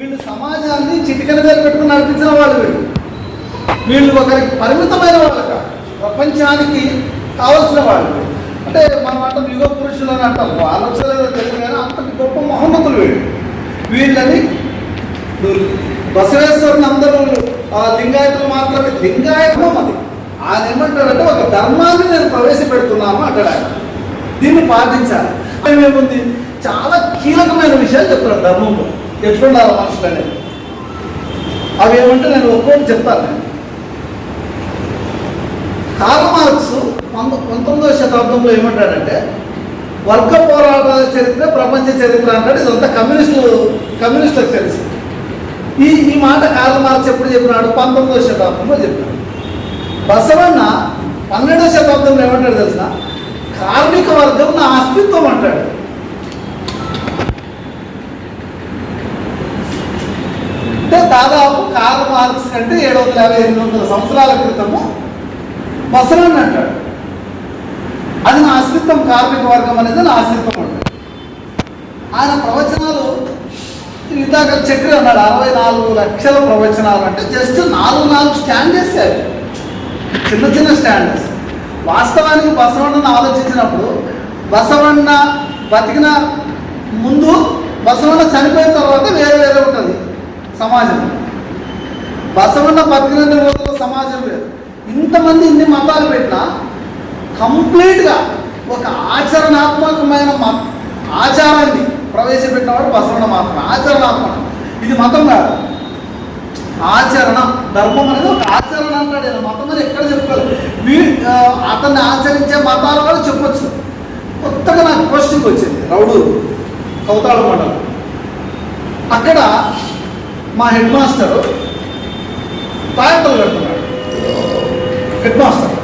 వీళ్ళు సమాజాన్ని చిటికల మీద పెట్టుకుని నడిపించిన వాళ్ళు వీళ్ళు. వీళ్ళు ఒకరికి పరిమితమైన వాళ్ళు ప్రపంచానికి కావలసిన వాళ్ళు అంటే మనం అంటాం యుగ పురుషులు అని అంటాం. ఆలోచనలేదో తెలుసు కానీ అంతటి గొప్ప మహమ్మతులు వీళ్ళు. వీళ్ళని బసవేశ్వరుని అందరూ ఆ లింగాయతులు మాత్రమే. లింగాయతమం అది. ఆయన ఏమంటాడంటే ఒక ధర్మాన్ని నేను ప్రవేశపెడుతున్నాను అంటాడు ఆయన. దీన్ని పాటించాలి. ఏముంది చాలా కీలకమైన విషయాలు చెప్తున్నాడు ధర్మంలో. ఎట్లున్నారు మనుషులు అనేది అవి ఏమంటే నేను ఒక్కొక్కటి చెప్తాను నేను. కార్ల్ మార్క్స్ పంతొమ్మిదవ శతాబ్దంలో ఏమంటాడంటే వర్గ పోరాటాల చరిత్ర ప్రపంచ చరిత్ర అంటాడు ఇదంతా కమ్యూనిస్టు కమ్యూనిస్టులకు తెలుసు. ఈ ఈ మాట కార్ల్ మార్క్స్ ఎప్పుడు చెప్పినాడు? పంతొమ్మిదవ శతాబ్దంలో చెప్పినాడు. బసవన్న పన్నెండవ శతాబ్దంలో ఏమంటాడు తెలిసిన కార్మిక వర్గం నా అస్తిత్వం అంటాడు. అంటే దాదాపు కార్ మార్క్స్ కంటే ఏడు వందల యాభై ఎనిమిది వందల సంవత్సరాల క్రితము బసవన్న అంటాడు. అది నా అస్తిత్వం కార్మిక వర్గం అనేది నా అస్తిత్వం అంటాడు. ఆయన ప్రవచనాలు ఇందాక చక్రి అన్నాడు అరవై నాలుగు లక్షల ప్రవచనాలు అంటే జస్ట్ నాలుగు నాలుగు స్టాండ్ చేశారు చిన్న చిన్న స్టాండర్స్ వాస్తవానికి బసవన్నను ఆలోచించినప్పుడు బసవన్న బతికిన ముందు బసవన్న చనిపోయిన తర్వాత వేరే వేరే ఉంటుంది. సమాజం. బసవన్న బతికిన రోజుల్లో సమాజం లేదు ఇంతమంది ఇన్ని మతాలు పెట్టినా కంప్లీట్గా ఒక ఆచరణాత్మకమైన మ- ఆచారాన్ని ప్రవేశపెట్టినవాడు బసవన్న మాత్రం ఆచరణాత్మక. ఇది మతం కాదు. ఆచరణ ధర్మం అనేది ఒక ఆచరణ అంటాడు మతం అని ఎక్కడ చెప్పుకోలేదు. వీ అతన్ని ఆచరించే మతాల వాళ్ళు చెప్పొచ్చు. కొత్తగా నాకు క్వశ్చన్కి వచ్చింది రౌడు కౌతాళ మండలం. అక్కడ మా హెడ్ మాస్టర్ తాయత్తలు కడుతున్నాడు. Head master.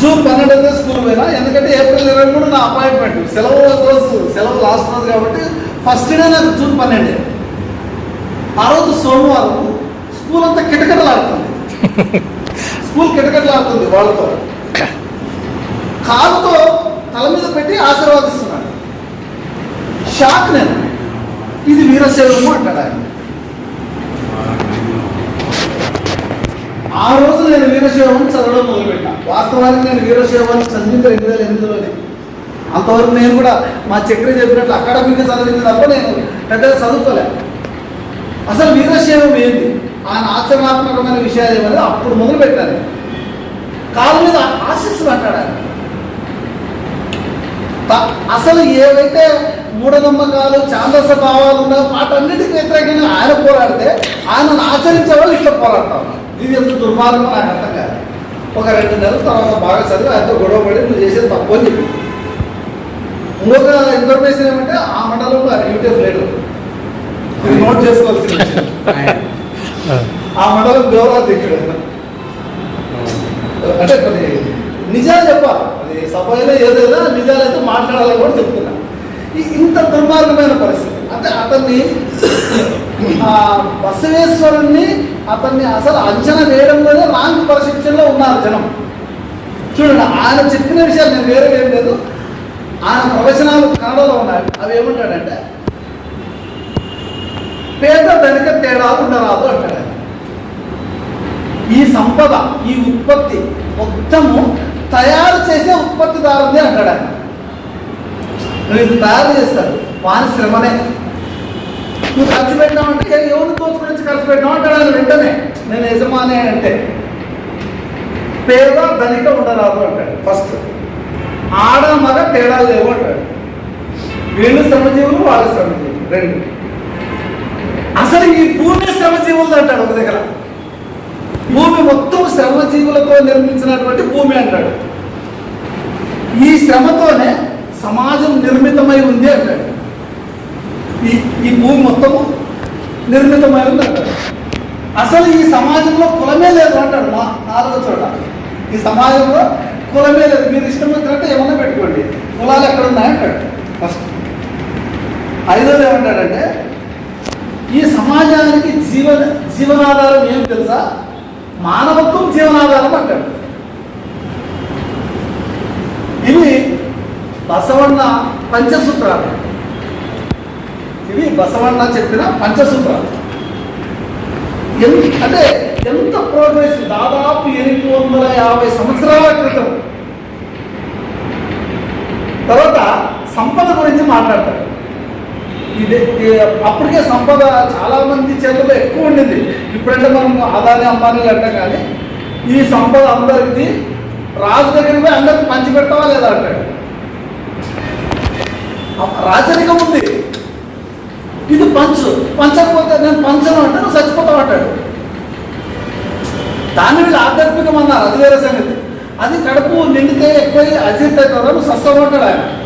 జూన్ పన్నెండు స్కూల్ పోయినా ఎందుకంటే ఏప్రిల్ ఇరవై మూడు నా అపాయింట్మెంట్. సెలవు రోజు సెలవు లాస్ట్ రోజు కాబట్టి ఫస్ట్ డే నాకు జూన్ పన్నెండే. ఆ రోజు సోమవారం స్కూల్ అంతా కిటకటలాడుతుంది. స్కూల్ కిటకటలాడుతుంది వాళ్ళతో. కాలుతో తల మీద పెట్టి ఆశీర్వాదిస్తున్నాడు. షాక్ నేను. ఇది వీరశైవము అంటాడు ఆయన. ఆ రోజు నేను వీరశైవం చదవడం మొదలుపెట్టా వాస్తవానికి నేను వీరశైవాన్ని చదివింది రెండు వేల ఎనిమిదిలోనే. అంతవరకు నేను కూడా మా చక్రి చెప్పినట్లు అకాడమిక్గా చదివింది తప్ప నేను పెద్దగా చదువుకోలే అసలు వీరశైవం ఏంది? ఆయన ఆచరణాత్మకమైన విషయాలు ఏమని అప్పుడు మొదలు పెట్టాను కాలు మీద ఆశిస్సులు అంటాడు ఆయన. అసలు ఏవైతే మూఢనమ్మకాలు ఛాందస భావాలు ఉన్న వాటన్నిటికి వ్యతిరేకంగా ఆయన పోరాడితే ఆయనను ఆచరించే వాళ్ళు ఇట్లా పోరాడతాం ఇది ఎంత దుర్మార్గం నాకు అర్థం కాదు. ఒక రెండు నెలల తర్వాత బాగా చదివి ఆయనతో గొడవ పడి నువ్వు చేసేది తప్పు అని చెప్పి. ఇంకొక ఇన్ఫర్మేషన్ ఏమంటే ఆ మండలంలో ఆ యూట్యూబ్ లేడు నోట్ చేసుకోవాల్సిన ఆ మండలం గౌరవాధ్యక్షుడు ఆయన. అంటే కొన్ని నిజాలు చెప్పాలి. అది సభ అయినా ఏదైనా అయితే మాట్లాడాలని కూడా చెప్తున్నా. ఇంత దుర్మార్గమైన పరిస్థితి. అంటే అతన్ని ఆ బసవేశ్వరుణ్ణి అతన్ని అసలు అంచనా వేయడంలోనే రాంగ్ పరిశిక్షణలో ఉన్నారు జనం. చూడండి ఆయన చెప్పిన విషయాలు నేను వేరే ఏం లేదు. ఆయన ప్రవచనాలు కన్నడలో ఉన్నాయి. అవి ఏమంటాడంటే పేద ధనిక తేడాలు ఉండరాదు అంటాడు ఈ సంపద ఈ ఉత్పత్తి మొత్తము తయారు చేసే ఉత్పత్తిదారుంది అంటాడు ఆయన. నువ్వు ఇది తయారు చేస్తాడు వాని శ్రమనే. నువ్వు ఖర్చు పెట్టినావంటే ఏ- ఎవరిని దోచుకుని ఖర్చు పెట్టినావు అంటాడు ఆయన వెంటనే. నేను యజమాని అంటే. పేద ధనిక ఉండరాదు అంటాడు. ఫస్ట్ ఆడ మగ తేడా లేవు అంటాడు. వీళ్ళు శ్రమజీవులు వాళ్ళు శ్రమజీవులు. రెండు. అసలు ఈ భూమి శ్రమజీవులు అంటాడు ఒక దగ్గర. భూమి మొత్తం శ్రమజీవులతో నిర్మించినటువంటి భూమి అంటాడు. ఈ శ్రమతోనే సమాజం నిర్మితమై ఉంది అంటాడు. ఈ ఈ భూమి మొత్తము నిర్మితమై ఉంది అంటాడు. అసలు ఈ సమాజంలో కులమే లేదు అంటాడు నా నాలుగో చోట. ఈ సమాజంలో కులమే లేదు. మీరు ఇష్టం వచ్చినట్టు ఏమన్నా పెట్టుకోండి. కులాలు ఎక్కడ ఉన్నాయంటాడు ఫస్ట్. ఐదోది ఏమంటాడంటే ఈ సమాజానికి జీవన జీవనాధారం ఏం తెలుసా? మానవత్వం జీవనాధారం అంటాడు ఇవి బసవన్న పంచసూత్రాలు. ఇవి బసవన్న చెప్పిన పంచసూత్రాలు. ఎంత అంటే ఎంత ప్రోగ్రెస్ దాదాపు ఎనిమిది వందల యాభై సంవత్సరాల క్రితం. తర్వాత సంపద గురించి మాట్లాడతారు. ఇది అప్పటికే సంపద చాలా మంది చేతుల్లో ఎక్కువ ఉండింది. ఇప్పుడంటే మనం అదాని అంబానీలు అంటాం కానీ ఈ సంపద అందరికీ రాజు దగ్గరికి అందరికి పంచి పెట్టవా లేదా అంటాడు. రాజరికం ఉంది. ఇది పంచు పంచకపోతే నేను పంచను అంటే నువ్వు చచ్చిపోతావు అంటాడు. దాన్ని వీళ్ళు ఆధ్యాత్మికం అన్నారు అది వేరే సంగతి. అది కడుపు నిండితే ఎక్కువ అజీర్తి అవుతారు నువ్వు సస్తం అంటాడు ఆయన.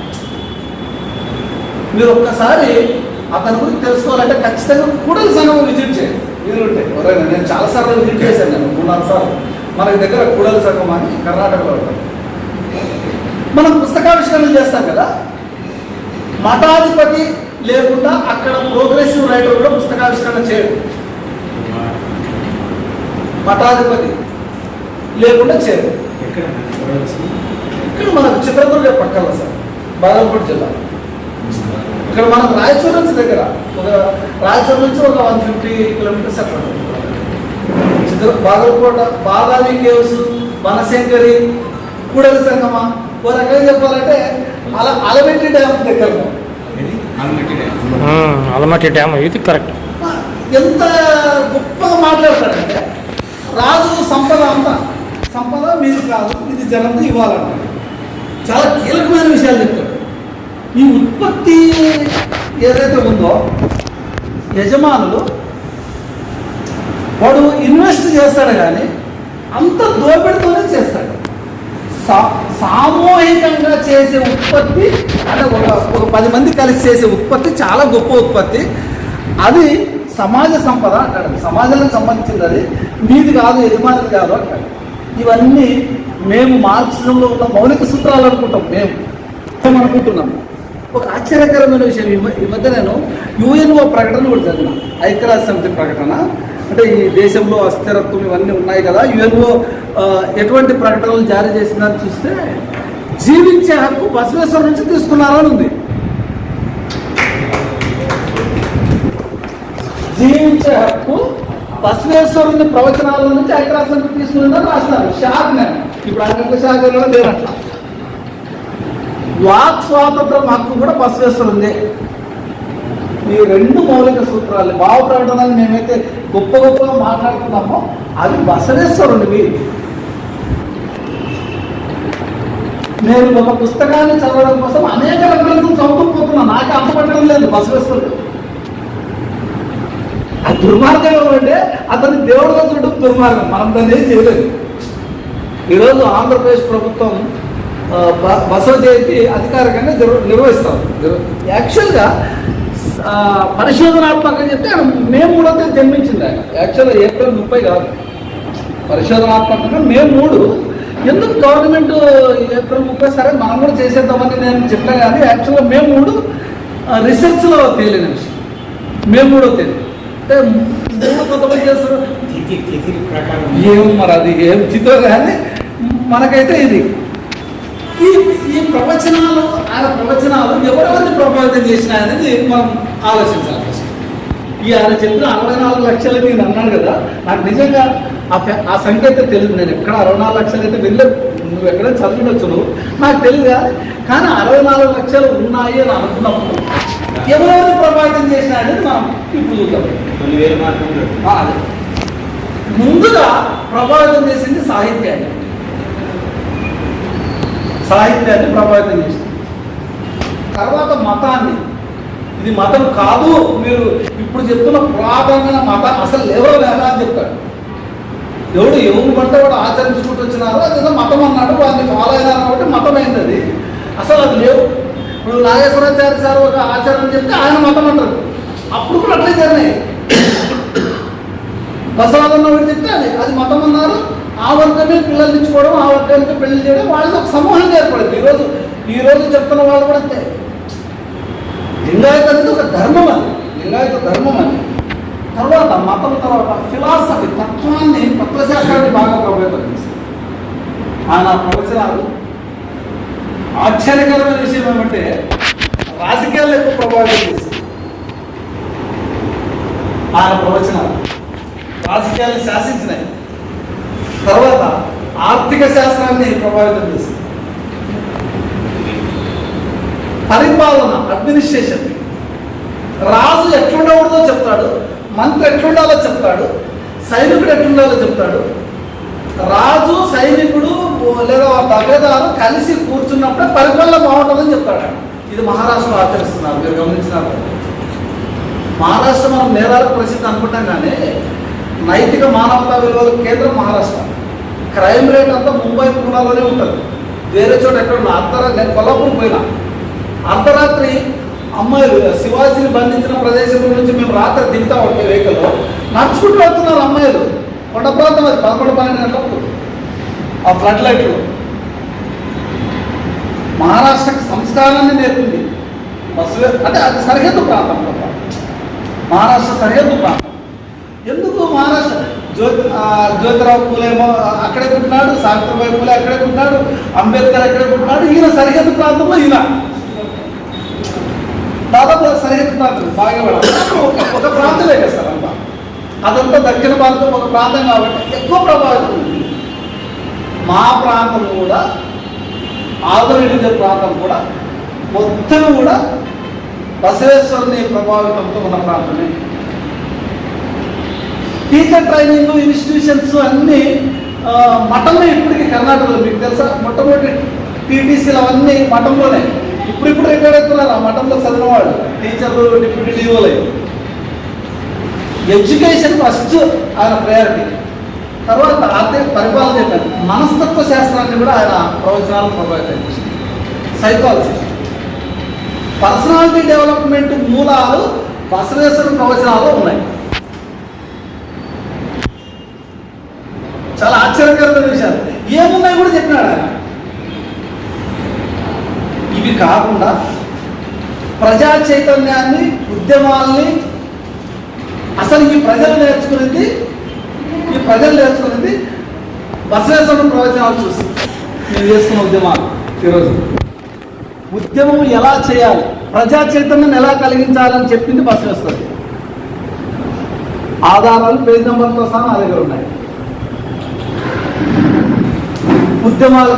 మీరు ఒక్కసారి అతని గురించి తెలుసుకోవాలంటే ఖచ్చితంగా కూడలి సంఘం విజిట్ చేయండి. ఉంటే. ఎవరైనా నేను చాలాసార్లు విజిట్ చేశాను నేను మూడు నాలుగు సార్లు. మనకి దగ్గర కూడలి సంఘం అని కర్ణాటకలో ఉంటుంది. మనం పుస్తకావిష్కరణ చేస్తాం కదా? మఠాధిపతి లేకుండా అక్కడ ప్రోగ్రెసివ్ రైటర్ కూడా పుస్తకావిష్కరణ చేయడు. మఠాధిపతి లేకుండా చేయడు. చూడాల్సి ఇక్కడ మనకు చిత్రదుర్గ పక్కన సార్ బాగల్కోట జిల్లా. ఇక్కడ మనకు రాయచూరు నుంచి దగ్గర ఒక రాయచూరు నుంచి ఒక వన్ ఫిఫ్టీ కిలోమీటర్స్ అట్లా చిత్ర బాగల్కోట బాదామి కేవ్స్ వనశంకరి కూడలి సంగమ ఓ రకంగా చెప్పాలంటే అలా అలవెంటి డ్యామ్ దగ్గర. ఇది ఆల్మట్టి డ్యామ్. అలమట్టి డ్యామ్ ఇది కరెక్ట్ ఎంత గొప్పగా మాట్లాడతాడంటే రాజు సంపద అంతా. సంపద మీది కాదు ఇది జనంతో ఇవ్వాలంటాడు చాలా కీలకమైన విషయాలు చెప్తాడు. ఈ ఉత్పత్తి ఏదైతే ఉందో యజమానులు వాడు ఇన్వెస్ట్ చేస్తాడు కానీ అంత దోపిడితోనే చేస్తాడు. సా- సామూహికంగా చేసే ఉత్పత్తి అంటే ఒక ఒక పది మంది కలిసి చేసే ఉత్పత్తి చాలా గొప్ప ఉత్పత్తి. అది సమాజ సంపద అంటాడు. సమాజానికి సంబంధించింది అది. మీది కాదు యజమానిది కాదు అంటాడు. ఇవన్నీ మేము మార్క్సిజంలో ఉన్న మౌలిక సూత్రాలు అనుకుంటాం. మేము మేము అనుకుంటున్నాము ఒక ఆశ్చర్యకరమైన విషయం. ఈ ఈ మధ్య నేను యుఎన్ఓ ప్రకటన కూడా చదివిన. ఐక్యరాజ్య సమితి ప్రకటన. అంటే ఈ దేశంలో అస్థిరత్వం ఇవన్నీ ఉన్నాయి కదా. యుఎన్ఓ ఎటువంటి ప్రకటనలు జారీ చేసిందని చూస్తే జీవించే హక్కు బసవేశ్వరం నుంచి తీసుకున్నారని ఉంది. జీవించే హక్కు బసవేశ్వరుని ప్రవచనాల నుంచి ఐక్యరాజ్య సమితి తీసుకున్నదని రాసినారు. షాక్ నేను. ఇప్పుడు ఆయన షాక్ అయినా వాక్ స్వాతంత్రం హక్కు కూడా బసవేశ్వరుంది. ఈ రెండు మౌలిక సూత్రాలు భావ ప్రకటనలు మేమైతే గొప్ప గొప్పగా మాట్లాడుతున్నామో అవి బసవేశ్వరునివి నేను ఒక పుస్తకాన్ని చదవడం కోసం అనేక రకాలను చదువుకుపోతున్నా నాకు అంతపడడం లేదు బసవేశ్వరుడు. ఆ దుర్మార్గం ఏమంటే అతని దేవుడిగా చూడడం దుర్మార్గం. మనం దాన్ని ఏం చేయలేదు ఈరోజు ఆంధ్రప్రదేశ్ ప్రభుత్వం బసవ జయంతి అధికారికంగా నిర్వహిస్తాం. యాక్చువల్గా పరిశోధనాత్మకంగా చెప్తే ఆయన మే మూడో తేదీ జన్మించింది ఆయన. యాక్చువల్గా ఏప్రిల్ ముప్పై కాదు. పరిశోధనాత్మకంగా మే మూడు. ఎందుకు గవర్నమెంట్ ఏప్రిల్ ముప్పై సరే మనం కూడా చేసేద్దామని నేను చెప్పాను కానీ యాక్చువల్గా మే మూడు రీసెర్చ్లో తేలిన విషయం. మే మూడో తేదీ. అంటే మూడు కొంతమంది చేస్తారు. ఏం మరి అది ఏం చితో కానీ మనకైతే ఇది. ఈ ఈ ప్రవచనాలు ఆయన ప్రవచనాలు ఎవరెవరిని ప్రభావితం చేసినాయనేది మనం ఆలోచించాలి. ఈ ఆయన చెప్పిన అరవై నాలుగు లక్షలు నేను అన్నాను కదా నాకు నిజంగా ఆ సంఖ్య అయితే తెలియదు నేను ఎక్కడ అరవై నాలుగు లక్షలు అయితే వెళ్ళలేదు నువ్వు ఎక్కడ చదివినొచ్చు నువ్వు. నాకు తెలియదు కానీ అరవై నాలుగు లక్షలు ఉన్నాయి అని అనుకున్నప్పుడు ఎవరెవరిని ప్రభావితం చేసినాయనేది మనం ఇప్పుడు చూద్దాం. అదే. ముందుగా ప్రభావితం చేసింది సాహిత్యాన్ని. సాహిత్యాన్ని ప్రభావితం చేసింది. తర్వాత మతాన్ని. ఇది మతం కాదు మీరు ఇప్పుడు చెప్తున్న పురాతనమైన మతం అసలు ఎవరో లేదా అని చెప్తాడు ఎవడు ఎవరు పడితే వాడు ఆచరించుకుంటూ వచ్చినారో అదేదో మతం అన్నాడు వాళ్ళని ఫాలో అయినారు కాబట్టి మతమైంది అది అసలు అది లేవు. ఇప్పుడు నాగేశ్వరాచార్య సార్ ఒక ఆచారం చెప్తే ఆయన మతం అంటారు. అప్పుడు కూడా అట్లే జరిగినాయి. బసవాదన్న వాడు చెప్తే అది అది మతం అన్నారు. ఆ వర్గమే పిల్లలు ఇచ్చుకోవడం ఆ వర్గానికి పెళ్ళి చేయడం వాళ్ళది ఒక సమూహంగా ఏర్పడింది. ఈరోజు ఈ రోజు చెప్తున్న వాళ్ళు కూడా అంతే. లింగాయత అనేది ఒక ధర్మం అది. లింగాయత ధర్మం అది. తర్వాత మతం తర్వాత ఫిలాసఫీ తత్వాన్ని తత్వశాస్త్రాన్ని బాగా ప్రభావితం చేసింది ఆయన ప్రవచనాలు ఆశ్చర్యకరమైన విషయం ఏమంటే రాజకీయాలు ఎక్కువ ప్రభావితం చేసింది ఆయన ప్రవచనాలు రాజకీయాలను శాసించినాయి. తర్వాత ఆర్థిక శాస్త్రాన్ని ప్రభావితం చేసింది. పరిపాలన అడ్మినిస్ట్రేషన్ రాజు ఎట్లుండకూడదో చెప్తాడు మంత్రి ఎట్లుండాలో చెప్తాడు సైనికుడు ఎట్లుండాలో చెప్తాడు. రాజు సైనికుడు లేదా దగదారు కలిసి కూర్చున్నప్పుడే పరిపాలన బాగుంటుందని చెప్తాడు. ఇది మహారాష్ట్రలో ఆచరిస్తున్నారు మీరు గమనించినారు. మహారాష్ట్ర మనం నేరాలకు ప్రసిద్ధి అనుకుంటాం కానీ నైతిక మానవతా విలువల కేంద్రం మహారాష్ట్ర. క్రైమ్ రేట్ అంతా ముంబై పూనాలోనే ఉంటుంది. వేరే చోట ఎక్కడ ఉన్నా అత్తర నేను కొల్లాపూర్ పోయినా. అర్ధరాత్రి అమ్మాయిలు శివాజీని బంధించిన ప్రదేశం నుంచి మేము రాత్రి దిగుతా ఉంటే వెహికల్లో నడుచుకుంటూ వెళ్తున్నారు అమ్మాయిలు. కొండ ప్రాంతం అది పదకొండు పన్నెండు గంటలకు ఆ ఫ్లడ్ లైట్లు. మహారాష్ట్రకి సంస్కారాన్ని నేర్పింది. బస్సు అంటే అది సరిహద్దు ప్రాంతం మహారాష్ట్ర సరిహద్దు ప్రాంతం. ఎందుకు మహారాష్ట్ర? జ్యోతి జ్యోతిరావు పూలేమో అక్కడే పుట్టినాడు సావిత్రిబాయి పూలే అక్కడే పుట్టినాడు అంబేద్కర్ అక్కడే పుట్టినాడు ఈయన సరిహద్దు ప్రాంతంలో ఈయన. దాదాపు సరిహద్దు ప్రాంతం బాగా ఒక ప్రాంతమే కదా సార్ అంతా. అదంతా దక్షిణ భారతం ఒక ప్రాంతం కాబట్టి ఎక్కువ ప్రభావితం ఉంది. మా ప్రాంతం కూడా ఆదరణ ప్రాంతం కూడా మొత్తం కూడా బసవేశ్వరుని ప్రభావితంతో ఉన్న ప్రాంతమే. టీచర్ ట్రైనింగ్ ఇన్స్టిట్యూషన్స్ అన్నీ మఠంలో ఇప్పటికీ కర్ణాటకలో. మీకు తెలుసా? మొట్టమొదటి టీటీసీలు అవన్నీ మఠంలోనే. ఇప్పుడు ఇప్పుడు రిటైర్ అవుతున్నారు ఆ మఠంలో చదివిన వాళ్ళు టీచర్లు డిప్యూటీ డిఓలు ఎడ్యుకేషన్ ఫస్ట్ ఆయన ప్రయారిటీ తర్వాత ఆర్థిక పరిపాలన చెప్పారు మనస్తత్వ శాస్త్రాన్ని కూడా ఆయన ప్రవచనాలను ప్రభావితం చేసింది. సైకాలజీ పర్సనాలిటీ డెవలప్మెంట్ మూలాలు బసవేశ్వర ప్రవచనాల్లో ఉన్నాయి. చాలా ఆశ్చర్యకరమైన విషయాలు. ఏమున్నాయి కూడా చెప్పినాడు ఆయన. ఇవి కాకుండా ప్రజా చైతన్యాన్ని ఉద్యమాల్ని అసలు ఈ ప్రజలు నేర్చుకునేది ఈ ప్రజలు నేర్చుకునేది బసవేశ్వరుడు ప్రవచనాలు చూసి. నేను చేస్తున్న ఉద్యమాలు ఈరోజు. ఉద్యమం ఎలా చేయాలి? ప్రజా చైతన్యం ఎలా కలిగించాలని చెప్పింది బసవేశ్వరుడు. ఆధారాలు పేజ్ నెంబర్తో సహా నా దగ్గర ఉన్నాయి. ఉద్యమాలు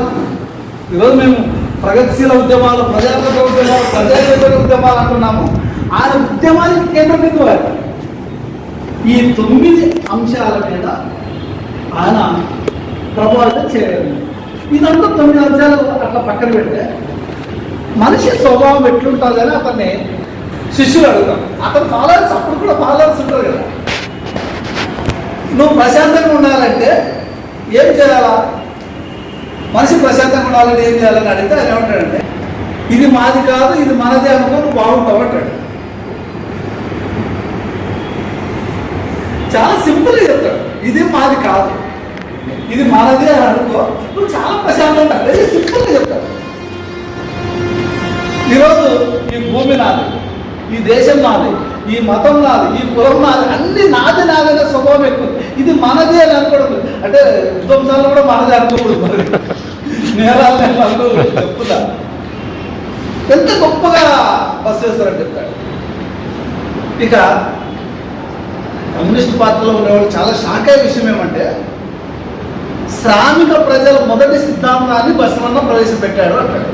ఈరోజు మేము ప్రగతిశీల ఉద్యమాలు ప్రజాప్రభ ఉద్యమాలు ప్రజాప్రభ ఉద్యమాలు అంటున్నాము. ఆ ఉద్యమానికి కేంద్ర బిందువు ఈ తొమ్మిది అంశాల మీద ఆయన ప్రభావితం చేయడం. ఇదంతా తొమ్మిది అంశాలు అట్లా పక్కన పెడితే మనిషి స్వభావం ఎట్లుంటుందని అతన్ని శిష్యులు అడుగుతాం అతను ఫాలోవర్స్ అప్పుడు కూడా ఫాలోవర్స్ ఉంటారు కదా. నువ్వు ప్రశాంతంగా ఉండాలంటే ఏం చేయాలా? మనిషి ప్రశాంతంగా ఉండాలని ఏం చేయాలని అడిగితే ఆయన ఏమంటాడంటే ఇది మాది కాదు ఇది మనది అనుకో నువ్వు బాగుంటావు అంటాడు. చాలా సింపుల్గా చెప్తాడు. ఇది మాది కాదు ఇది మనది అని అనుకో నువ్వు చాలా ప్రశాంతంగా వెరీ సింపుల్గా చెప్తాడు. ఈరోజు ఈ భూమి నాది ఈ దేశం నాది ఈ మతం నాది ఈ కులం నాది అన్ని నాది నాదనే స్వభావం ఎక్కువ. ఇది మనది అని అనుకోవడం అంటే విధ్వంసాలు కూడా మనది అనుకోకూడదు మరి. నేరాలు నేను అనుకోకూడదు చెప్తున్నా ఎంత గొప్పగా బస్ చేస్తారని చెప్తాడు. ఇక కమ్యూనిస్ట్ పార్టీలో ఉండేవాళ్ళు చాలా షాక్ అయ్యే విషయం ఏమంటే శ్రామిక ప్రజల మొదటి సిద్ధాంతాన్ని బసవన్న ప్రవేశపెట్టాడు అంటాడు.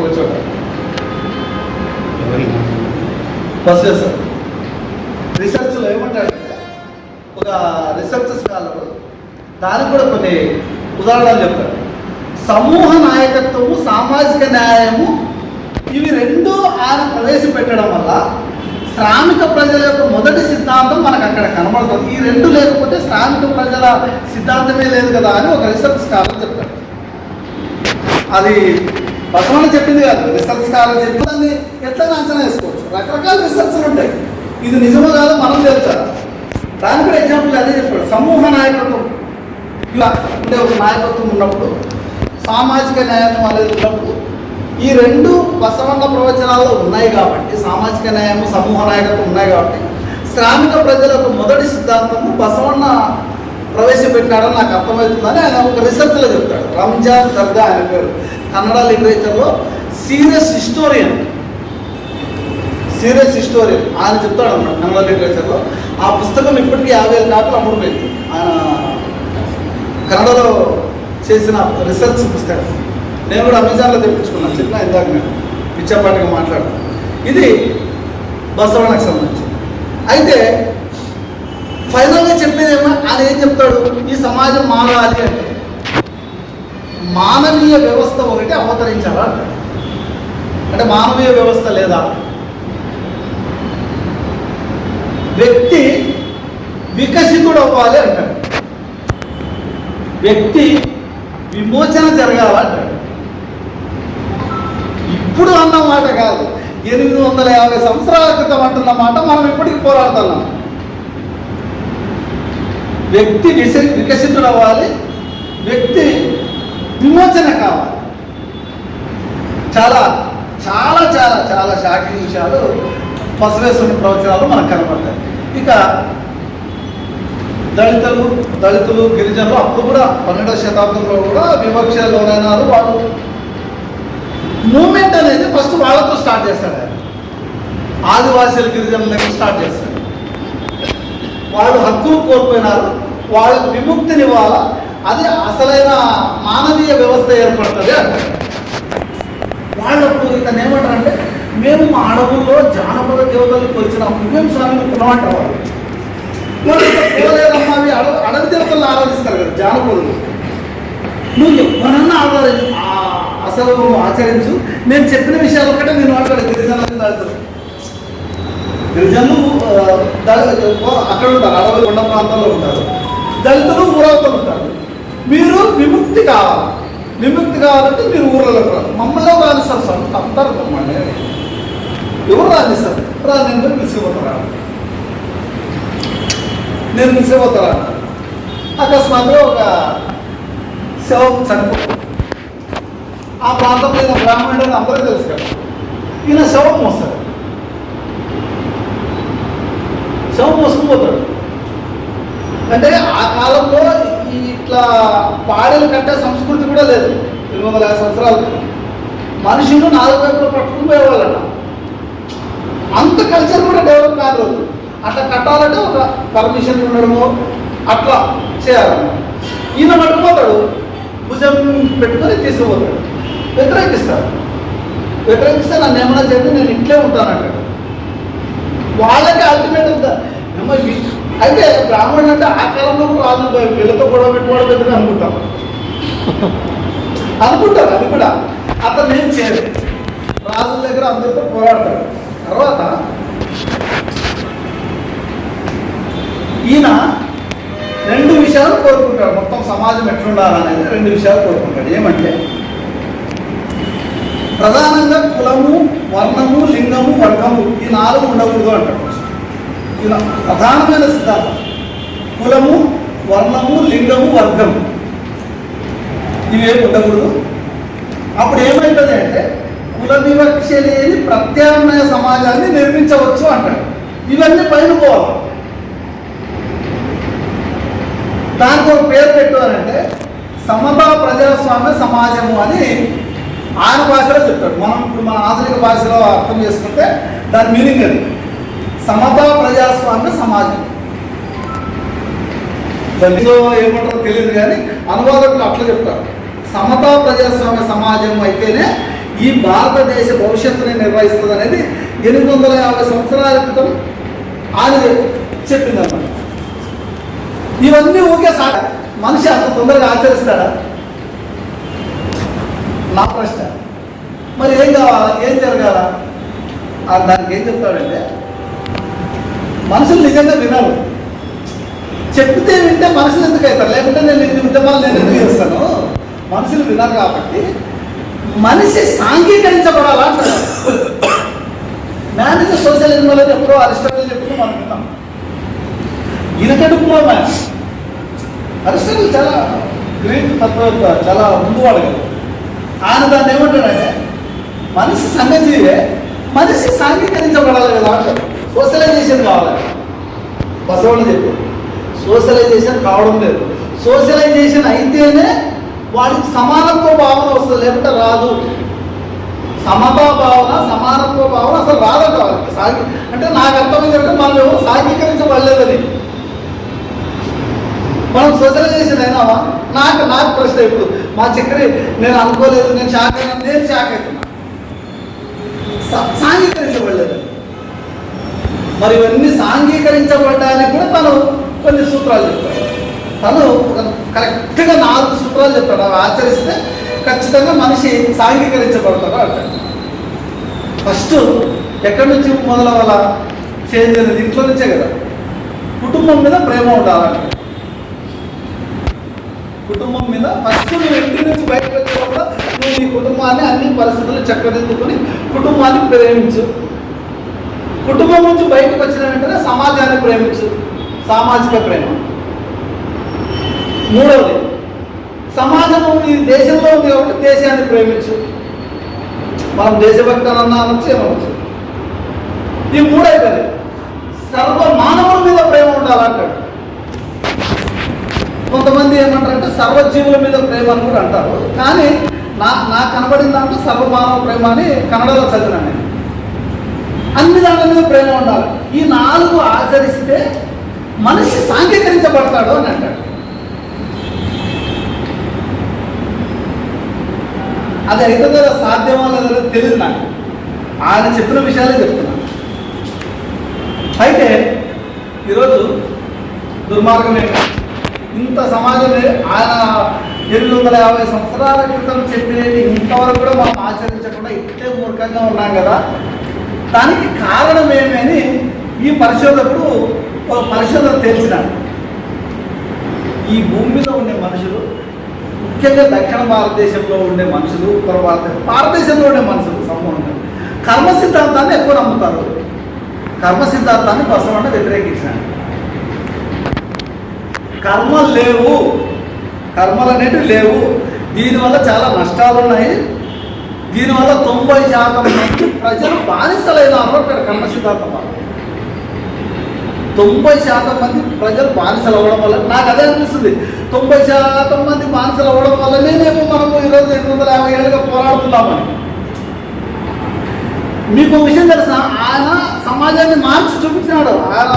ఒక చోట. బస్ చేస్తారు. రీసెర్చ్లో ఏమంటాడంటే ఒక రీసెర్చ్ స్కాలర్ దానికి కూడా కొన్ని ఉదాహరణలు చెప్తారు సమూహ నాయకత్వము సామాజిక న్యాయము ఇవి రెండు ఆయన ప్రవేశపెట్టడం వల్ల శ్రామిక ప్రజల యొక్క మొదటి సిద్ధాంతం మనకు అక్కడ కనబడుతుంది. ఈ రెండు లేకపోతే శ్రామిక ప్రజల సిద్ధాంతమే లేదు కదా అని ఒక రీసెర్చ్ స్కాలర్ చెప్తాడు అది బసవన్న చెప్పింది కాదు. రీసెర్చ్ స్కాలర్ చెప్పి దాన్ని ఎట్లా అంచనా వేసుకోవచ్చు. రకరకాల రీసెర్చ్లు ఉంటాయి. ఇది నిజమో కాదో మనం చేస్తారు దాని కూడా ఎగ్జాంపుల్ అదే చెప్పాడు. సమూహ నాయకత్వం. ఇలా ఉండే ఒక నాయకత్వం ఉన్నప్పుడు సామాజిక న్యాయం అనేది ఉన్నప్పుడు ఈ రెండు బసవన్న ప్రవచనాల్లో ఉన్నాయి కాబట్టి సామాజిక న్యాయము సమూహ నాయకత్వం ఉన్నాయి కాబట్టి శ్రామిక ప్రజల మొదటి సిద్ధాంతము బసవన్న ప్రవేశపెట్టాడని నాకు అర్థమవుతుందని ఆయన ఒక రీసెర్చ్లో చెప్తాడు. రంజాన్ దర్గా అనే పేరు. కన్నడ లిటరేచర్లో సీరియస్ హిస్టోరియన్ సీరియస్ హిస్టోరియన్ ఆయన చెప్తాడు అన్నమాట కన్నడ లిటరేచర్లో ఆ పుస్తకం ఇప్పటికీ యాభై వేల కాపీలు అమ్ముడుపోయింది ఆయన కన్నడలో చేసిన రీసెర్చ్ పుస్తకం. నేను కూడా అమెజాన్లో తెప్పించుకున్నాను చెప్పిన ఇందాక నేను పిచ్చాపాటిగా మాట్లాడతాను ఇది బసవనకు సంబంధించి అయితే ఫైనల్గా చెప్పేదేమో ఆయన ఏం చెప్తాడు? ఈ సమాజం మారాలి అంటే. మానవీయ వ్యవస్థ ఒకటి అవతరించాలా అంటే మానవీయ వ్యవస్థ లేదా? వ్యక్తి వికసితుడు అవ్వాలి అంటాడు. వ్యక్తి విమోచన జరగాల ఇప్పుడు అన్న మాట కాదు. ఎనిమిది వందల యాభై సంవత్సరాల క్రితం అంటున్న మాట మనం ఇప్పటికి పోరాడుతున్నాం. వ్యక్తి విసి వికసితుడు అవ్వాలి వ్యక్తి విమోచన కావాలి. చాలా చాలా చాలా చాలా షాకింగ్ విషయాలు బసవేశ్వరుని ప్రవచనాలు మనకు కనపడతాయి. ఇక దళితులు దళితులు గిరిజనులు అప్పుడు కూడా పన్నెండవ శతాబ్దంలో కూడా వివక్ష లోనైనారు వాళ్ళు మూమెంట్ అనేది ఫస్ట్ వాళ్ళతో స్టార్ట్ చేస్తాడు ఆయన ఆదివాసీల గిరిజనుల దగ్గర స్టార్ట్ చేస్తాడు వాళ్ళు హక్కులు కోల్పోయినారు. వాళ్ళకు విముక్తినివ్వాలా అది అసలైన మానవీయ వ్యవస్థ ఏర్పడుతుంది అంటారు. వాళ్ళప్పుడు ఇతను ఏమంటారంటే మేము మా అడవుల్లో జానపద దేవతల్ని కొలిచినప్పుడు మేము స్వామిని కులమంటారు వాళ్ళు వాళ్ళు పోలేదమ్మా అవి అడవి అడవి దేవతలను ఆరాధిస్తారు కదా జానపదులు. నువ్వు ఎవరన్నా ఆధారం అసలు నువ్వు ఆచరించు. నేను చెప్పిన విషయాలు ఒకటే నేను అక్కడ గిరిజనులకు దాడుతాను గిరిజనులు అక్కడ ఉంటారు అడవులు కొండ ప్రాంతంలో ఉంటారు. దళితులు ఊరవతలు ఉంటారు. మీరు విముక్తి కావాలి. విముక్తి కావాలంటే మీరు ఊర్లలోకి రాదు మమ్మల్ని రానిస్తారు సార్ తప్పుతారు మమ్మల్ని ఎవరు రానిస్తారు రా నేను పోయి తీసుకుపోతారా? నేను తీసుకుపోతారా? అకస్మాత్తుగా ఒక శవం చనిపో ఆ ప్రాంతంలో ఈయన బ్రాహ్మణుడు అని అందరూ తెలుసు కదా. ఈయన శవం మోస్తాడు. శవం మోసుకుపోతాడు అంటే ఆ కాలంలో ఇట్లా పాడలు కట్టే సంస్కృతి కూడా లేదు. ఎనిమిది వందల యాభై సంవత్సరాలు మనుషులు నాలుగు వైపులు పట్టుకుని పోయేవాళ్ళట. కూడా రోజు. అట్లా కట్టాలంటే ఒక పర్మిషన్ ఉండడము అట్లా చేయాలన్నమాట ఈయన పట్టుకుపోతాడు. భుజం పెట్టుకొని తీసుకుపోతాడు. వ్యతిరేకిస్తాడు. వ్యతిరేకిస్తే నన్ను ఏమైనా చేస్తే నేను ఇంట్లో ఉంటానంటాడు. వాళ్ళకి అల్టిమేట్ ఉందా? అయితే బ్రాహ్మణుడు అంటే ఆ కాలంలో కూడా రాజు వీళ్ళతో గొడవ పెట్టుకోవడం పెద్దగా అనుకుంటాం. అనుకుంటారు అది కూడా. అతను ఏం చేయలేదు రాజుల దగ్గర అందరితో పోరాడతాడు. తర్వాత ఈయన రెండు విషయాలు కోరుకుంటాడు. మొత్తం సమాజం ఎట్లుండాలనేది రెండు విషయాలు కోరుకుంటాడు. ఏమంటే ప్రధానంగా కులము వర్ణము లింగము వర్గము ఈ నాలుగు ఉండకూడదు అంటాడు ఇలా ప్రధానమైన సిద్ధాంతం. కులము వర్ణము లింగము వర్గము. ఇవేమి ఉండకూడదు? అప్పుడు ఏమవుతుంది అంటే కుల వివక్ష లేని ప్రత్యామ్నాయ సమాజాన్ని నిర్మించవచ్చు అంటాడు. ఇవన్నీ పైన పోవాలి. దానికి ఒక పేరు పెట్టారంటే సమతా ప్రజాస్వామ్య సమాజము అని ఆయన భాషలో చెప్తాడు. మనం ఇప్పుడు మన ఆధునిక భాషలో అర్థం చేసుకుంటే దాని మీనింగ్ అది. సమతా ప్రజాస్వామ్య సమాజం. దానిలో ఏమంటారో తెలియదు కానీ అనువాదకులు అట్లా చెప్తారు. సమతా ప్రజాస్వామ్య సమాజం అయితేనే ఈ భారతదేశ భవిష్యత్తుని నిర్వహిస్తుంది అనేది ఎనిమిది వందల యాభై సంవత్సరాల క్రితం ఆయన చెప్పిందన్నమాట ఇవన్నీ ఊకే సా మనిషి అంత తొందరగా ఆచరిస్తాడా? నా ప్రశ్న. మరి ఏం కావాలా? ఏం జరగాల? దానికి ఏం చెప్తాడంటే మనుషులు నిజంగా వినరు. చెప్తే వింటే మనుషులు ఎందుకు అవుతారు? లేకుంటే నేను ఇన్ని ఉద్యమాలు నేను ఎందుకు చేస్తాను? మనుషులు వినరు కాబట్టి మనిషి సాంఘీకరించబడాలంటారు అంటారు సోషల్ ఇస్ సోషలిజం ఎప్పుడో అరిస్టాటిల్ చెప్తూ మనం విన్నాం. ఈయనకడుపులో మ్యాన్ అరిస్టాటిల్ చాలా గ్రేట్ తత్వవేత్త చాలా ముందువాడు కదా. ఆయన దాన్ని ఏమంటాడంటే మనిషి సంగతి మనిషి సాంఘీకరించబడాలి కదా అంటే సోషలైజేషన్ కావాలి. బసవాళ్ళు చెప్పు సోషలైజేషన్ కావడం లేదు. సోషలైజేషన్ అయితేనే వాడికి సమానత్వ భావన వస్తుంది లేకుంటే రాదు. సమతా భావన సమానత్వ భావన అసలు రాదంట వాళ్ళకి సాగి అంటే నాకు అర్థమైందంటే మనం ఎవరు సాంఘీకరించబడలేదని. మనం సోషలైజేషన్ అయినావా? నాకు నాకు ప్రశ్న ఇప్పుడు. మా చక్రి నేను అనుకోలేదు నేను షాక్ అయినా నేను షాక్ అవుతున్నా. సాంఘీకరించబడలేదు. మరి ఇవన్నీ సాంఘీకరించబడ్డానికి కూడా తను కొన్ని సూత్రాలు చెప్తాడు తను కరెక్ట్గా నాలుగు సూత్రాలు చెప్తాడు అవి ఆచరిస్తే ఖచ్చితంగా మనిషి సాంఘీకరించబడతాడు అంటాడు. ఫస్ట్ ఎక్కడి నుంచి మొదలవాలా చేంజ్ అనేది ఇంట్లో నుంచే కదా. కుటుంబం మీద ప్రేమ ఉండాలంటే కుటుంబం మీద ఫస్ట్ నువ్వు ఇంటి నుంచి బయటకు వచ్చేటప్పుడు నువ్వు నీ కుటుంబాన్ని అన్ని పరిస్థితులు చక్కదిద్దుకొని కుటుంబాన్ని ప్రేమించు. కుటుంబం నుంచి బయటకు వచ్చిన వెంటనే సమాజాన్ని ప్రేమించు. సామాజిక ప్రేమ. మూడవది సమాజంలో నీ దేశంలో ఉంది కాబట్టి దేశాన్ని ప్రేమించు. మనం దేశభక్తి అన్నా అనొచ్చు ఏమనొచ్చు. ఈ మూడైతే సర్వ మానవుల మీద ప్రేమ ఉండాలంటాడు. కొంతమంది ఏమంటారంటే సర్వజీవుల మీద ప్రేమ అని కూడా అంటారు. కానీ నా నాకు కనబడిన దాంట్లో సర్వమానవ ప్రేమ అని కన్నడలో చదివినాను నేను. అన్ని దాని మీద ప్రేమ ఉండాలి. ఈ నాలుగు ఆచరిస్తే మనిషి సాంఘీకరించబడతాడు అని అంటాడు. అది అయితే కదా సాధ్యమో లేదో తెలియదు నాకు. ఆయన చెప్పిన విషయాలే చెప్తున్నాను. అయితే ఈరోజు దుర్మార్గం ఏంటంటే ఇంత సమాజమే ఆయన ఎనిమిది వందల యాభై సంవత్సరాల క్రితం చెప్పినవి ఇంతవరకు కూడా మనం ఆచరించకుండా ఇట్టే మూర్ఖంగా ఉన్నాం కదా. దానికి కారణం ఏమని ఈ పరిశోధకుడు ఒక పరిశోధన తెలిసినాడు. ఈ భూమి మీద ఉండే మనుషులు ముఖ్యంగా దక్షిణ భారతదేశంలో ఉండే మనుషులు ఉత్తర భారత భారతదేశంలో ఉండే మనుషులు సమూహంగా కర్మ సిద్ధాంతాన్ని ఎక్కువ నమ్ముతారు. కర్మ సిద్ధాంతాన్ని బసవన్న వ్యతిరేకించినాడు. కర్మలు లేవు. కర్మలు అనేటివి లేవు. దీనివల్ల చాలా నష్టాలు ఉన్నాయి దీనివల్ల తొంభై శాతం మంది ప్రజలు బానిసలైనారు అక్కడ కర్మ సిద్ధాంతం వల్ల. తొంభై శాతం మంది ప్రజలు బానిసలు అవ్వడం వల్ల నాకు అదే అనిపిస్తుంది. తొంభై శాతం మంది బానిసలు అవ్వడం వల్లనే మేము మనము ఈరోజు ఎనిమిది వందల యాభై ఏళ్ళుగా పోరాడుతున్నామని. మీకు ఒక విషయం తెలుసా? ఆయన సమాజాన్ని మార్చి చూపించినాడు. ఆయన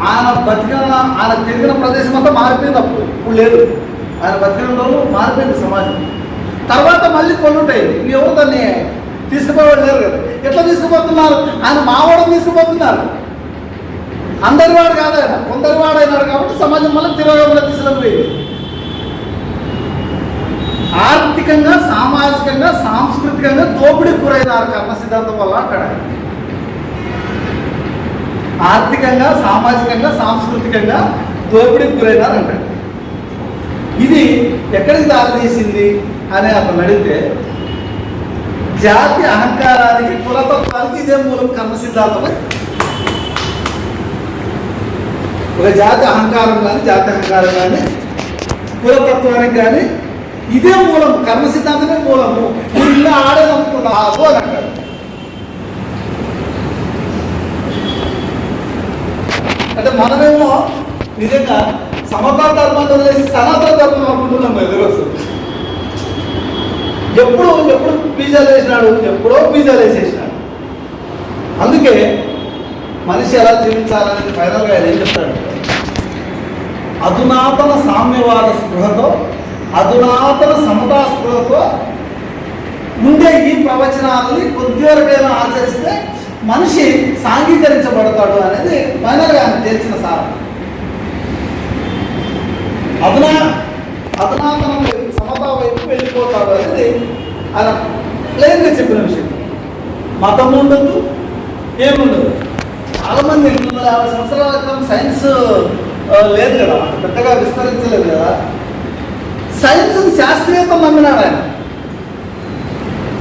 ఆయన బతికిన ఆయన తిరిగిన ప్రదేశం అంతా మారిపోయింది అప్పుడు. ఇప్పుడు లేదు. ఆయన బతికిన రోజులు మారిపోయింది సమాజం. తర్వాత మళ్ళీ కొనుంటాయి ఎవరు దాన్ని తీసుకుపోయేవాడు లేరు కదా. ఎట్లా తీసుకుపోతున్నారు? ఆయన మావాడని తీసుకుపోతున్నారు. అందరివాడు కాదు ఆయన. కొందరి వాడు అయినాడు కాబట్టి సమాజం మళ్ళీ తిరోగమన తీసుకుపోయింది. ఆర్థికంగా సామాజికంగా సాంస్కృతికంగా దోపిడీ గురైనారు కర్మ సిద్ధాంతం వల్ల అక్కడ ఆర్థికంగా సామాజికంగా సాంస్కృతికంగా దోపిడీ గురైనారు అంటాడు ఇది ఎక్కడికి దారితీసింది అని అతను అడిగితే జాతి అహంకారానికి కులతత్వానికి ఇదే మూలం కర్మ సిద్ధాంతం ఒక జాతి అహంకారం కానీ జాతి అహంకారం కానీ కులతత్వానికి కానీ ఇదే మూలం కర్మ సిద్ధాంతమే మూలము. నువ్వు ఇలా ఆడే అని అంటాడు. మనమేమో నిజంగా సమతా ధర్మాన్ని వదిలేసి సనాతన ధర్మం అనుకుంటున్నాం కదా ఎప్పుడు ఎప్పుడు పిజ్జాలు వేసినాడు ఎప్పుడో పిజ్జాలు వేసేసినాడు అందుకే మనిషి ఎలా జీవించాలనేది ఫైనల్గా ఆయన ఏం చెప్తాడు? అధునాతన సామ్యవాద స్పృహతో అధునాతన సమతా స్పృహతో ఉండే ఈ ప్రవచనాలని కొద్ది వరకైనా ఆచరిస్తే మనిషి సాంఘీకరించబడతాడు అనేది ఫైనల్గా ఆయన తెలిసిన సారం. అధునా అధునాతనం వైపు సమతా వైపు వెళ్ళిపోతాడు అనేది ఆయన ప్లేన్గా చెప్పిన విషయం. మతం ఉండదు. ఏముండదు చాలామంది ఎనిమిది వందల యాభై సంవత్సరాల క్రితం సైన్స్ లేదు కదా పెద్దగా విస్తరించలేదు కదా. సైన్స్ శాస్త్రీయత నమ్మినాడు ఆయన.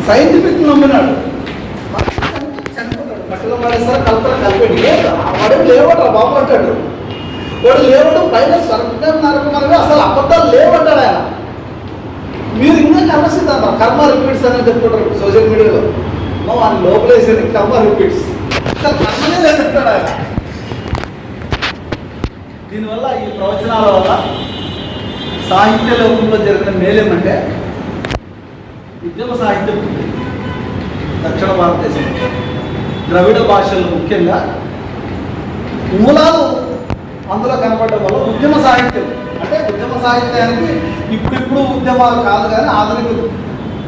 సైంటిఫిక్ నమ్మినాడు. చనిపోతాడు మట్టిలో పడేస్తారు కల్పన కలిపేది వాడు లేవట బాబు అంటాడు. వాడు లేవడం పైన స్వర్గం నరకం అసలు అబద్ధాలు లేవంటాడు ఆయన. మీరు ఇంకా కర్మ కర్మ రిపీట్స్ అని చెప్పుకుంటారు సోషల్ మీడియాలో మా వాడిని లోపలేసేది కర్మ రిపీట్స్ అసలు కర్మనే లేదంటాడు ఆయన. దీనివల్ల ఈ ప్రవచనాల వల్ల సాహిత్య లోకంలో జరిగిన మేలేమంటే ఉద్యమ సాహిత్యం ఉంది. దక్షిణ భారతదేశం ద్రవిడ భాషలు ముఖ్యంగా మూలాలు అందులో కనపడడం వల్ల ఉద్యమ సాహిత్యం. అంటే ఉద్యమ సాహిత్యానికి ఇప్పుడిప్పుడు ఉద్యమాలు కాదు కానీ ఆధునిక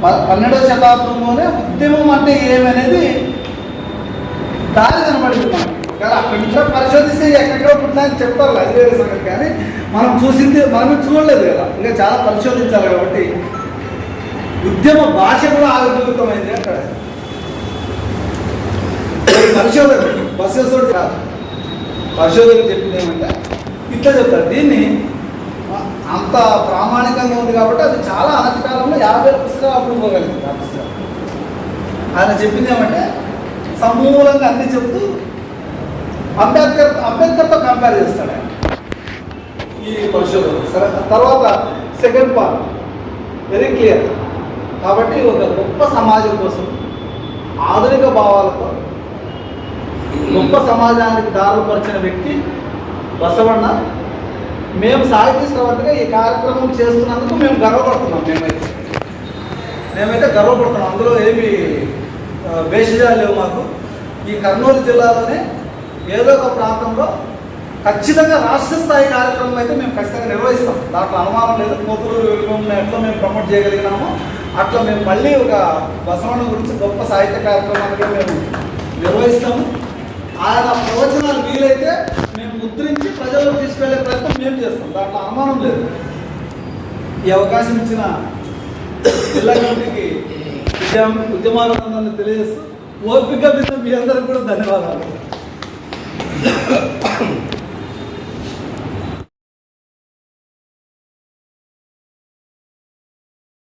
ప- పన్నెండవ శతాబ్దంలోనే ఉద్యమం అంటే ఏమనేది దారి కనబడింది మనకి. కానీ అక్కడి నుంచో పరిశోధిస్తే ఎక్కడో పుట్టినాయని చెప్తారు అది వేరే సంగతి కానీ మనం చూసింది మనం చూడలేదు కదా. ఇంకా చాలా పరిశోధించాలి కాబట్టి ఉద్యమ భాష కూడా ఆవిర్భూతమైంది అంటారు. పరిశోధన పరిశోధన కాదు. పరిశోధన చెప్పింది ఏమంటే ఇట్లా చెప్తారు. దీన్ని అంత ప్రామాణికంగా ఉంది కాబట్టి అది చాలా అనతి కాలంలో యాభై పుస్తకాలు అప్పుడుకోగలిగింది ఆ పుస్తకం. ఆయన చెప్పింది ఏమంటే సమూలంగా అన్ని చెప్తూ అంబేద్కర్ అంబేద్కర్తో కంపేర్ చేస్తాడు ఆయన. ఈ పరిశోధన సరే తర్వాత సెకండ్ పార్ట్ వెరీ క్లియర్ కాబట్టి ఒక గొప్ప సమాజం కోసం ఆధునిక భావాలతో గొప్ప సమాజానికి దారుపరిచిన వ్యక్తి బసవన్న. మేము సాహిత్య శ్రవంతిగా ఈ కార్యక్రమం చేస్తున్నందుకు మేము గర్వపడుతున్నాం మేమైతే. మేమైతే గర్వపడుతున్నాం. అందులో ఏమి ఆ, లేవు మాకు. ఈ కర్నూలు జిల్లాలోనే ఏదో ఒక ప్రాంతంలో ఖచ్చితంగా రాష్ట్ర స్థాయి కార్యక్రమం అయితే మేము ఖచ్చితంగా నిర్వహిస్తాం. దాంట్లో అనుమానం లేదు. కోతులూరు వెలుగుని ఎట్లా మేము ప్రమోట్ చేయగలిగినామో అట్లా మేము మళ్ళీ ఒక బసవన్న గురించి గొప్ప సాహిత్య కార్యక్రమాలుగా మేము నిర్వహిస్తాము. ఆయన ప్రవచనాలు వీలైతే మేము ముద్రించి ప్రజలకు తీసుకెళ్ళే ప్రయత్నం మేము చేస్తాం. దాంట్లో అనుమానం లేదు. ఈ అవకాశం ఇచ్చిన జిల్లా కమిటీకి ఉద్యమ ఉద్యమానందాన్ని తెలియజేస్తూ ఓపిక మీ అందరికి కూడా ధన్యవాదాలు.